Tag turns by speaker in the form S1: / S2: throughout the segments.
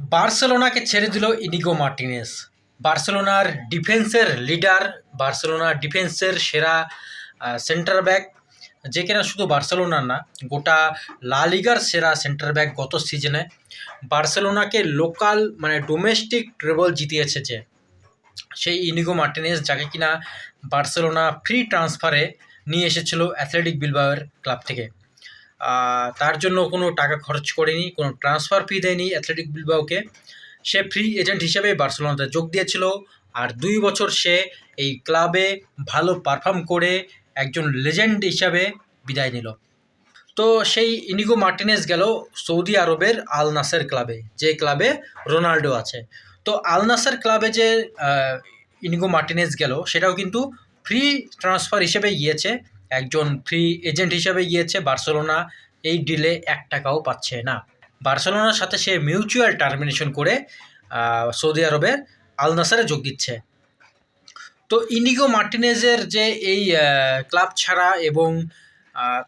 S1: বার্সেলোনাকে ছেড়ে দিল Inigo Martinez. বার্সেলোনার ডিফেন্সের লিডার বার্সেলোনার ডিফেন্সের সেরা সেন্টার ব্যাক যে কিনা শুধু বার্সেলোনার না, গোটা লা লিগার সেরা সেন্টার ব্যাক গত সিজনে বার্সেলোনাকে লোকাল মানে ডোমেস্টিক ট্রেবল জিতিয়েছে যে, সেই ইনিগো মার্টিনেস, যাকে কিনা বার্সেলোনা ফ্রি ট্রান্সফারে নিয়ে এসেছিল অ্যাথলেটিক বিলবাওয়ের ক্লাব থেকে। তার জন্য কোনো টাকা খরচ করেনি, কোনো ট্রান্সফার ফি দেয়নি অ্যাথলেটিক বিলবাওকে সে ফ্রি এজেন্ট হিসেবে বার্সেলোনাতে যোগ দিয়েছিল আর দুই বছর সে এই ক্লাবে ভালো পারফর্ম করে একজন লেজেন্ড হিসাবে বিদায় নিল। তো সেই ইনিগো মার্টিনেস গেল সৌদি আরবের আল নাসের ক্লাবে, যে ক্লাবে রোনাল্ডো আছে। তো আল নাসের ক্লাবে যে ইনিগো মার্টিনেস গেল, সেটাও কিন্তু ফ্রি ট্রান্সফার হিসেবে গিয়েছে। একজন ফ্রি এজেন্ট হিসেবে গিয়েছে বার্সেলোনা। এই ডিলে এক টাকাও পাচ্ছে না। বার্সেলোনার সাথে সে মিউচুয়াল টার্মিনেশন করে সৌদি আরবের আল নাসারে যোগ দিচ্ছে। তো ইনিগো মার্টিনেজের যে এই ক্লাব ছাড়া এবং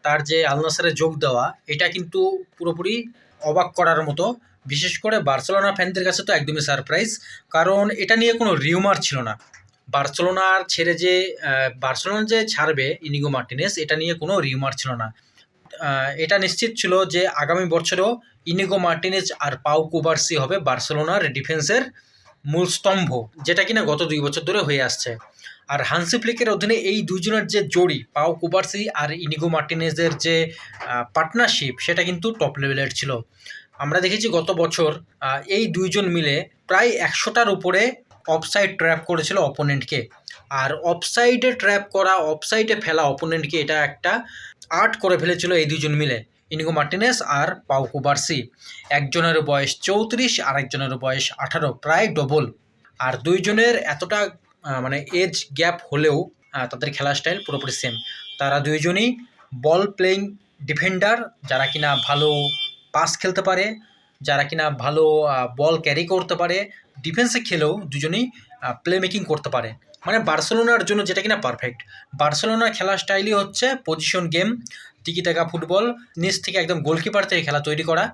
S1: তার যে আল নাসারে যোগ দেওয়া, এটা কিন্তু পুরোপুরি অবাক করার মতো। বিশেষ করে বার্সেলোনা ফ্যানদের কাছে তো একদমই সারপ্রাইজ কারণ এটা নিয়ে কোনো রিউমার ছিল না। বার্সেলোনার ছেড়ে যে বার্সেলোনা যে ছাড়বে ইনিগো মার্টিনেস, এটা নিয়ে কোনো রিউমার ছিল না। এটা নিশ্চিত ছিল যে আগামী বছরেও ইনিগো মার্টিনেজ আর পাউ কুবার্সি হবে বার্সেলোনার ডিফেন্সের মূল স্তম্ভ, যেটা কিনা গত দুই বছর ধরে হয়ে আসছে। আর হানসি ফ্লিকের অধীনে এই দুজনের যে জড়ি, পাও কুবার্সি আর ইনিগো মার্টিনেজের যে পার্টনারশিপ সেটা কিন্তু টপ লেভেলের ছিল। আমরা দেখেছি গত বছর এই দুইজন মিলে প্রায় একশোটার উপরে অফসাইড ট্র্যাপ করেছিল অপোনেন্টকে আর অফসাইডে ট্র্যাপ করা অফসাইডে ফেলা অপোনেন্টকে এটা একটা আর্ট করে ফেলেছিল এই দুজন মিলে। ইনিগো মার্টিনেস আর পাউকু বার্সি একজনের বয়স চৌত্রিশ আর একজনের বয়স আঠারো, প্রায় ডবল আর দুইজনের এতটা মানে এজ গ্যাপ হলেও তাদের খেলার স্টাইল পুরোপুরি সেম তারা দুইজনই বল প্লেয়িং ডিফেন্ডার যারা কিনা ভালো পাস খেলতে পারে যারা কিনা ভালো বল ক্যারি করতে পারে ডিফেন্সে খেলেও দুজনেই প্লে মেকিং করতে পারে। মানে বার্সেলোনার জন্য যেটা কিনা পারফেক্ট বার্সেলোনার খেলার স্টাইলই হচ্ছে পজিশন গেম টিকি টাকা ফুটবল নিচ থেকে একদম গোলকিপার থেকে খেলা তৈরি করা।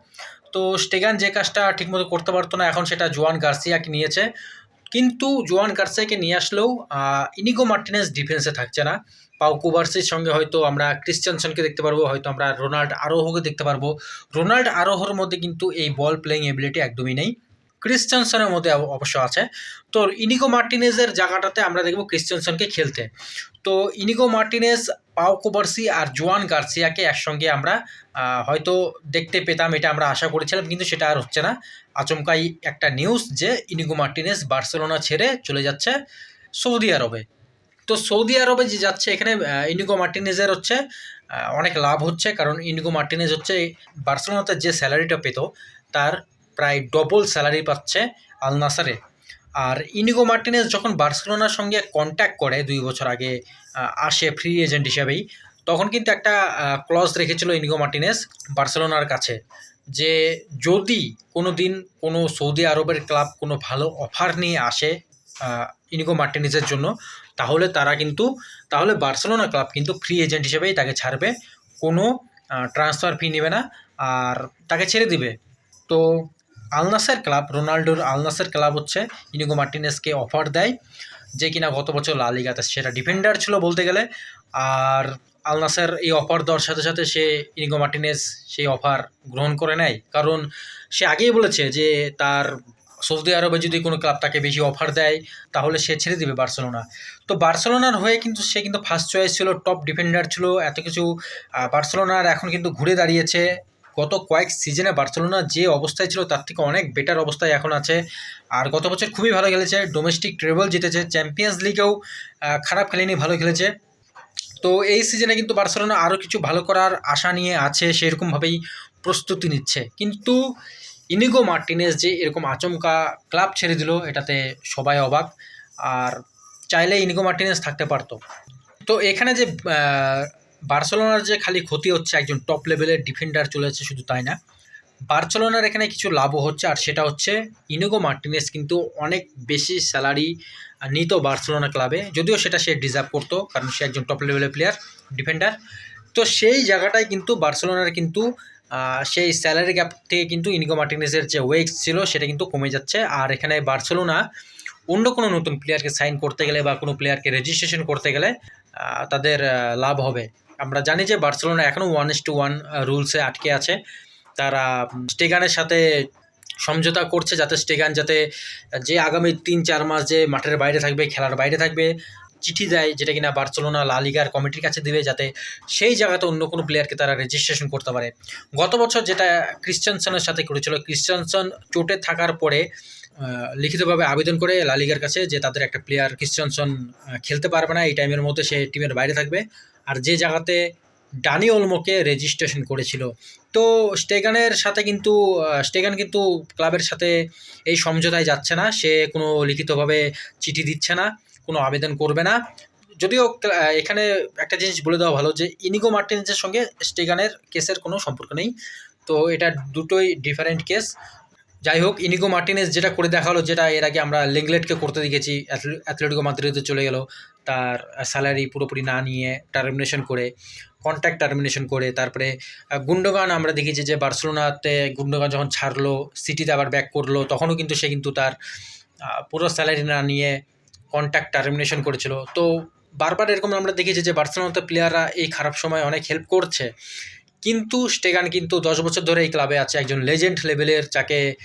S1: তো স্টেগান যে কাজটা ঠিকমতো করতে পারতো না, এখন সেটা জোয়ান গার্সিয়াকে নিয়েছে। কিন্তু জোয়ান কার্সাইকে নিয়ে আসলেও ইনিগো মার্টিনেস ডিফেন্সে থাকছে না। পাও কুবার্সির সঙ্গে হয়তো আমরা ক্রিশ্চানসনকে দেখতে পারব, হয়তো আমরা রোনাল্ড আরোহকে দেখতে পারব। রোনাল্ড আরোহর মধ্যে কিন্তু এই বল প্লেয়িং এবিলিটি একদমই নেই। ক্রিশ্চিয়ানসনের মধ্যে অব- অবশ্য আছে। তো ইনিগো মার্টিনেজের জায়গাটাতে আমরা দেখব ক্রিশ্চিয়ানসনকে খেলতে। তো ইনিগো মার্টিনেজ, পাও কুবার্সি আর জোয়ান গার্সিয়াকে একসঙ্গে আমরা হয়তো দেখতে পেতাম, এটা আমরা আশা করেছিলাম, কিন্তু সেটা আর হচ্ছে না। আচমকাই একটা নিউজ যে ইনিগো মার্টিনেজ বার্সেলোনা ছেড়ে চলে যাচ্ছে সৌদি আরবে। তো সৌদি আরবে যে যাচ্ছে, এখানে ইনিগো মার্টিনেজের হচ্ছে অনেক লাভ হচ্ছে, কারণ ইনিগো মার্টিনেজ হচ্ছে, বার্সেলোনাতে যে স্যালারিটা পেত, তার প্রায় ডবল স্যালারি পাচ্ছে আল নাসারে আর ইনিগো মার্টিনেজ যখন বার্সেলোনার সঙ্গে কন্ট্যাক্ট করে দুই বছর আগে আসে ফ্রি এজেন্ট হিসাবেই, তখন কিন্তু একটা ক্লজ রেখেছিল ইনিগো মার্টিনেজ বার্সেলোনার কাছে যে যদি কোনো দিন কোনো সৌদি আরবের ক্লাব কোনো ভালো অফার নিয়ে আসে ইনিগো মার্টিনেজের জন্য, তাহলে তারা কিন্তু, তাহলে বার্সেলোনা ক্লাব কিন্তু ফ্রি এজেন্ট হিসেবেই তাকে ছাড়বে, কোনো ট্রান্সফার ফি নেবে না, আর তাকে ছেড়ে দিবে। তো আলনাসের ক্লাব, রোনাল্ডোর আলনাসের ক্লাব হচ্ছে ইনিগো মার্টিনেসকে অফার দেয়, যে কিনা গত বছর লা লিগাতে সেটা ডিফেন্ডার ছিল বলতে গেলে, আর আলনাসের এই অফার দেওয়ার সাথে সাথে সে ইনিগো মার্টিনেস সেই অফার গ্রহণ করে নেয়। কারণ সে আগেই বলেছে যে তার সৌদি আরবে যদি কোনো ক্লাব তাকে বেশি অফার দেয়, তাহলে সে ছেড়ে দিবে বার্সেলোনা। তো বার্সেলোনার হয়ে কিন্তু সে কিন্তু ফার্স্ট চয়েস ছিল টপ ডিফেন্ডার ছিল, এত কিছু বার্সেলোনার এখন কিন্তু ঘুরে দাঁড়িয়েছে গত কয়েক সিজনে বার্সেলোনা যে অবস্থায় ছিল তার থেকে অনেক বেটার অবস্থায় এখন আছে। আর গত বছর খুবই ভালো খেলেছে ডোমেস্টিক ট্রেবল জিতেছে চ্যাম্পিয়ন্স লিগেও খারাপ খেলেনি, ভালো খেলেছে। তো এই সিজনে কিন্তু বার্সেলোনা আরও কিছু ভালো করার আশা নিয়ে আছে, সেরকমভাবেই প্রস্তুতি নিচ্ছে। কিন্তু ইনিগো মার্টিনেস যে এরকম আচমকা ক্লাব ছেড়ে দিল, এটাতে সবাই অবাক। আর চাইলে ইনিগো মার্টিনেস থাকতে পারতো। তো এখানে যে বার্সেলোনার যে খালি ক্ষতি হচ্ছে, একজন টপ লেভেলের ডিফেন্ডার চলেছে শুধু তাই না। বার্সেলোনার এখানে কিছু লাভও হচ্ছে, আর সেটা হচ্ছে ইনোগো মার্টিনেস কিন্তু অনেক বেশি স্যালারি নিত বার্সেলোনা ক্লাবে যদিও সেটা সে ডিজার্ভ করতো, কারণ সে একজন টপ লেভেলের প্লেয়ার ডিফেন্ডার তো সেই জায়গাটায় কিন্তু বার্সেলোনার কিন্তু সেই স্যালারি গ্যাপ থেকে কিন্তু ইনিগো মার্টিনেসের যে ওয়েক্স ছিল, সেটা কিন্তু কমে যাচ্ছে। আর এখানে বার্সেলোনা অন্য কোনো নতুন প্লেয়ারকে সাইন করতে গেলে বা কোনো প্লেয়ারকে রেজিস্ট্রেশন করতে গেলে তাদের লাভ হবে। আমরা জানি যে বার্সেলোনা এখনও ওয়ান ইস টু ওয়ান রুলসে আটকে আছে। তারা স্টেগানের সাথে সমঝোতা করছে যাতে স্টেগান যাতে, যে আগামী তিন চার মাস যে মাঠের বাইরে থাকবে, খেলার বাইরে থাকবে, চিঠি দেয় যেটা কিনা বার্সেলোনা লা লিগার কমিটির কাছে দেবে যাতে সেই জায়গাতে অন্য কোনো প্লেয়ারকে তারা রেজিস্ট্রেশন করতে পারে। গত বছর যেটা ক্রিশ্চানসনের সাথে করেছিল ক্রিশ্চানসন চোটে থাকার পরে লিখিতভাবে আবেদন করে লালিগার কাছে যে তাদের একটা প্লেয়ার ক্রিশ্চানসন খেলতে পারবে না, এই টাইমের মধ্যে সে টিমের বাইরে থাকবে। আর যে জায়গাতে ডানি ওলমোকে রেজিস্ট্রেশন করেছিল। তো স্টেগানের সাথে কিন্তু স্টেগান কিন্তু ক্লাবের সাথে এই সমঝোতায় যাচ্ছে না। সে কোনো লিখিতভাবে চিঠি দিচ্ছে না, কোনো আবেদন করবে না। যদিও এখানে একটা জিনিস বলে দেওয়া ভালো যে ইনিগো মার্টিনেজের সঙ্গে স্টেগানের কেসের কোনো সম্পর্ক নেই। তো এটা দুটোই ডিফারেন্ট কেস যাই হোক, ইনিগো মার্টিনেস যেটা করে দেখাল, যেটা এর আগে আমরা লেংলেটকে করতে দেখেছি, অ্যাথলে- অ্যাথলেটিকো মাদ্রিদে চলে গেল। তার স্যালারি পুরোপুরি না নিয়ে টার্মিনেশন করে কন্ট্যাক্ট টার্মিনেশন করে, তারপরে গুন্ডগান আমরা দেখেছি যে বার্সেলোনাতে গুন্ডগান যখন ছাড়লো, সিটিতে আবার ব্যাক করল, তখনও কিন্তু সে কিন্তু তার পুরো স্যালারি না নিয়ে কন্ট্যাক্ট টার্মিনেশন করেছিল। তো বারবার এরকম আমরা দেখেছি যে বার্সেলোনাতে প্লেয়াররা এই খারাপ সময় অনেক হেল্প করছে। কিন্তু স্টেগান কিন্তু দশ বছর ধরে এই ক্লাবে আছে, একজন লেজেন্ড লেভেলের, যাকে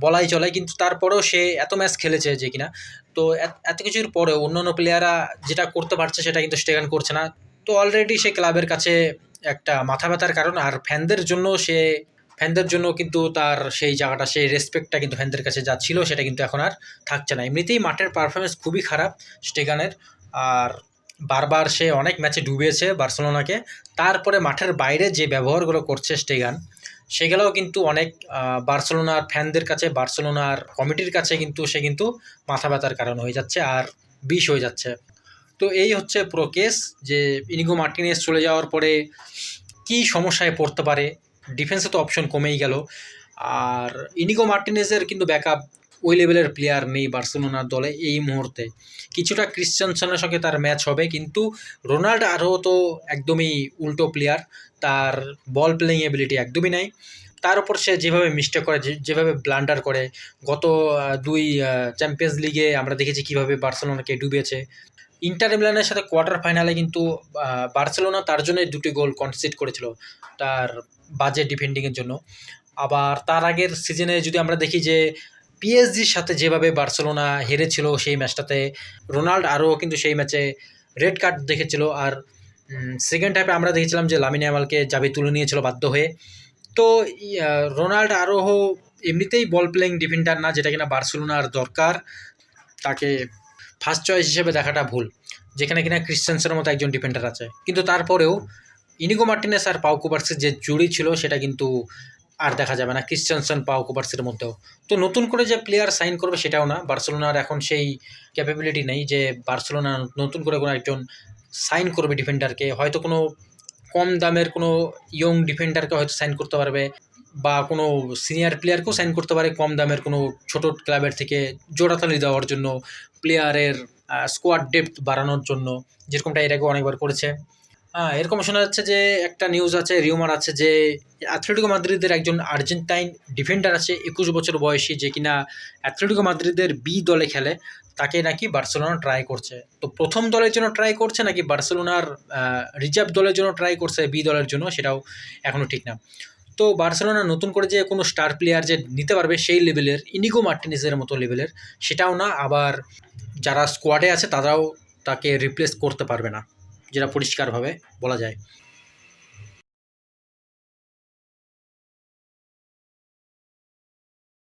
S1: বলাই চলে, কিন্তু তারপরেও সে এত ম্যাচ খেলেছে যে কিনা। তো এত- কিছুর পরেও অন্যান্য প্লেয়াররা যেটা করতে পারছে সেটা কিন্তু স্টেগান করছে না। তো অলরেডি সে ক্লাবের কাছে একটা মাথা ব্যথার কারণ, আর ফ্যানদের জন্য সে, ফ্যানদের জন্য কিন্তু তার সেই জায়গাটা, সেই রেসপেক্টটা কিন্তু ফ্যানদের কাছে যা ছিল সেটা কিন্তু এখন আর থাকছে না। এমনিতেই মাঠের পারফরমেন্স খুবই খারাপ স্টেগানের, আর বারবার সে অনেক ম্যাচে ডুবিয়েছে বার্সেলোনাকে। তারপরে মাঠের বাইরে যে ব্যবহারগুলো করছে স্টেগান, সেগুলোও কিন্তু অনেক বার্সেলোনার ফ্যানদের কাছে, বার্সেলোনার কমিটির কাছে কিন্তু সে কিন্তু মাথা ব্যথার কারণ হয়ে যাচ্ছে আর বিষ হয়ে যাচ্ছে। তো এই হচ্ছে পুরো কেস যে ইনিগো মার্টিনেস চলে যাওয়ার পরে কী সমস্যায় পড়তে পারে? ডিফেন্সে তো অপশন কমেই গেল। আর ইনিগো মার্টিনেজের কিন্তু ব্যাকআপ ওই লেভেলের প্লেয়ার নেই বার্সেলোনার দলে এই মুহূর্তে। কিছুটা ক্রিশ্চানসনের সঙ্গে তার ম্যাচ হবে, কিন্তু রোনাল্ড আরও তো একদমই উল্টো প্লেয়ার তার বল প্লেয়িং এবিলিটি একদমই নাই। তার উপর সে যেভাবে মিস্টেক করে যেভাবে ব্লান্ডার করে, গত দুই চ্যাম্পিয়ন্স লিগে আমরা দেখেছি কীভাবে বার্সেলোনাকে ডুবিয়েছে। ইন্টার মিলানের সাথে কোয়ার্টার ফাইনালে কিন্তু বার্সেলোনা তার জন্য দুটি গোল কনসিড করেছিল তার বাজে ডিফেন্ডিংয়ের জন্য। আবার তার আগের সিজনে যদি আমরা দেখি যে পিএসজির সাথে যেভাবে বার্সেলোনা হেরেছিল সেই ম্যাচটাতে, রোনাল্ড আরও কিন্তু সেই ম্যাচে রেড কার্ড দেখেছিল আর সেকেন্ড হাফে আমরা দেখেছিলাম যে লামিনে আমালকে যাবে তুলে নিয়েছিল বাধ্য হয়ে। তো রোনাল্ড আরোহো এমনিতেই বল প্লেইং ডিফেন্ডার না, যেটা কিনা বার্সেলোনার দরকার, তাকে ফার্স্ট চয়েস হিসেবে দেখাটা ভুল, যেখানে কিনা ক্রিশ্চিয়ানসের মতো একজন ডিফেন্ডার আছে। কিন্তু তারপরেও ইনিগো মার্টিনেস আর পাও কুপার্সের যে জুড়ি ছিল, সেটা কিন্তু আর দেখা যাবে না। ক্রিশ্চানসন পাও কুপার্সের মধ্যেও। তো নতুন করে যে প্লেয়ার সাইন করবে সেটাও না। বার্সেলোনার এখন সেই ক্যাপাবিলিটি নেই যে বার্সেলোনা নতুন করে কোনো একজন সাইন করবে ডিফেন্ডারকে হয়তো কোনো কম দামের কোনো ইয়ং ডিফেন্ডারকে হয়তো সাইন করতে পারবে বা কোনো সিনিয়র প্লেয়ারকেও সাইন করতে পারে কম দামের কোনো ছোট ক্লাবের থেকে জোড়াতালি দেওয়ার জন্য প্লেয়ারের স্কোয়াড ডেপথ বাড়ানোর জন্য। যেরকমটা এর আগে অনেকবার করেছে। হ্যাঁ এরকম শোনা যাচ্ছে যে একটা নিউজ আছে রিউমার আছে যে অ্যাথলেটিকো মাদ্রিদের একজন আর্জেন্টাইন ডিফেন্ডার আছে, একুশ বছর বয়সী যে কিনা অ্যাথলেটিকো মাদ্রিদের বি দলে খেলে, তাকে নাকি বার্সেলোনা ট্রাই করছে। তো প্রথম দলের জন্য ট্রাই করছে নাকি বার্সেলোনার রিজার্ভ দলের জন্য ট্রাই করছে বি দলের জন্য, সেটাও এখনও ঠিক না। তো বার্সেলোনা নতুন করে যে কোনো স্টার প্লেয়ার যে নিতে পারবে সেই লেভেলের ইনিগো মার্টিনিসের মতো লেভেলের সেটাও না, আবার যারা স্কোয়াডে আছে তারাও তাকে রিপ্লেস করতে পারবে না। যেটা পরিষ্কারভাবে বলা যায়।